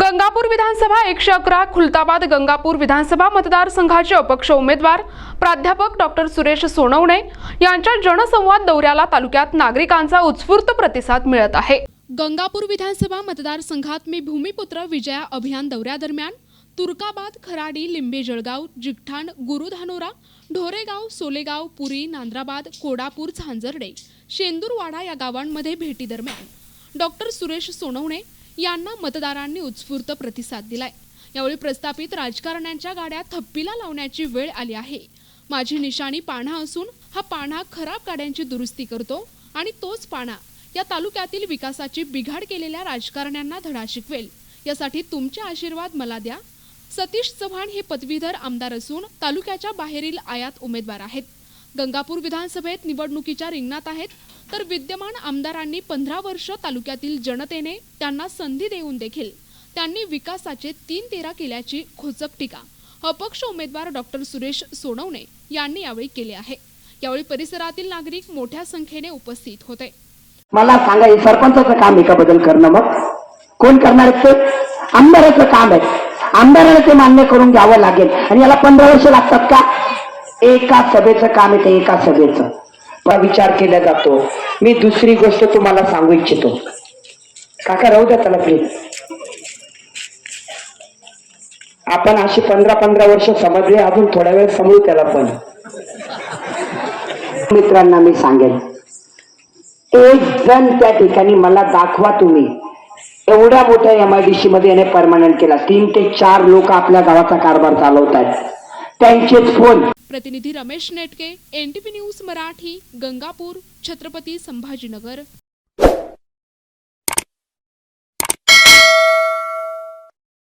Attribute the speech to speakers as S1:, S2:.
S1: गंगापूर विधानसभा एकशे अकरा खुलताबाद गंगापूर विधानसभा मतदारसंघाचे अपक्ष उमेदवार प्राध्यापक डॉक्टर सुरेश सोनवणे यांच्या जनसंवाद दौऱ्याला तालुक्यात नागरिकांचा उत्स्फूर्त प्रतिसाद मिळत आहे. गंगापूर विधानसभा मतदारसंघात मी भूमिपुत्र विजया अभियान दौऱ्यादरम्यान तुर्काबाद खराडी लिंबे जळगाव जिगठाण गुरुधानोरा ढोरेगाव सोलेगाव पुरी नांद्राबाद कोडापूर झांजर्डे शेंदूरवाडा या गावांमध्ये भेटीदरम्यान डॉक्टर सुरेश सोनवणे यांना मतदारांनी उत्स्फूर्त प्रतिसाद दिलाय. यावेळी प्रस्थापित राजकारण्यांच्या गाड्या थप्पीला लावण्याची वेळ आली आहे. माझी निशाणी पाना असून हा पाना खराब गाड्यांची दुरुस्ती करतो आणि तोच पाना या तालुक्यातील विकासाची बिघाड केलेल्या राजकारण्यांना धडा शिकवेल. यासाठी तुमचे आशीर्वाद मला द्या. सतीश चव्हाण हे पदवीधर आमदार असून तालुक्याच्या बाहेरील आयात उमेदवार आहेत. गंगापूर विधानसभेत निवडणुकीच्या रिंगणात आहेत. तर विद्यमान आमदारांनी पंधरा वर्ष तालुक्यातील जनतेने त्यांना संधी देऊन देखील त्यांनी विकासाचे तीन तेरा केल्याची खोचक टीका. अपक्ष उमेदवार डॉक्टर सुरेश सोनवणे यांनी यावेळी केली आहे. यावेळी परिसरातील नागरिक मोठ्या संख्येने उपस्थित होते.
S2: मला सांगा हे सरपंचाचं काम एका बदल करणं मग? कोण करणार ते? आमदाराचं काम आहे. आमदाराला ते मान्य करून घ्यावं लागेल. आणि याला पंधरा वर्ष लागतात का? एका सभेचं काम आहे ते एका सभेचं. पण विचार केला जातो. मी दुसरी गोष्ट तुम्हाला सांगू इच्छितो. काका राहू द्या त्याला प्लीज आपण अशी पंधरा पंधरा वर्ष समजले अजून थोड्या वेळ समजू त्याला पण. मित्रांना मी सांगेन. एक जण त्या ठिकाणी मला दाखवा तुम्ही. एवढ्या मोठ्या एम आय डी सी मध्ये याने परमनंट केला. तीन ते चार लोक आपल्या गावाचा कारभार चालवत आहेत त्यांचेच फोन
S1: प्रतिनिधी रमेश नेटके एनटीपी न्यूज मराठी गंगापूर छत्रपती संभाजीनगर.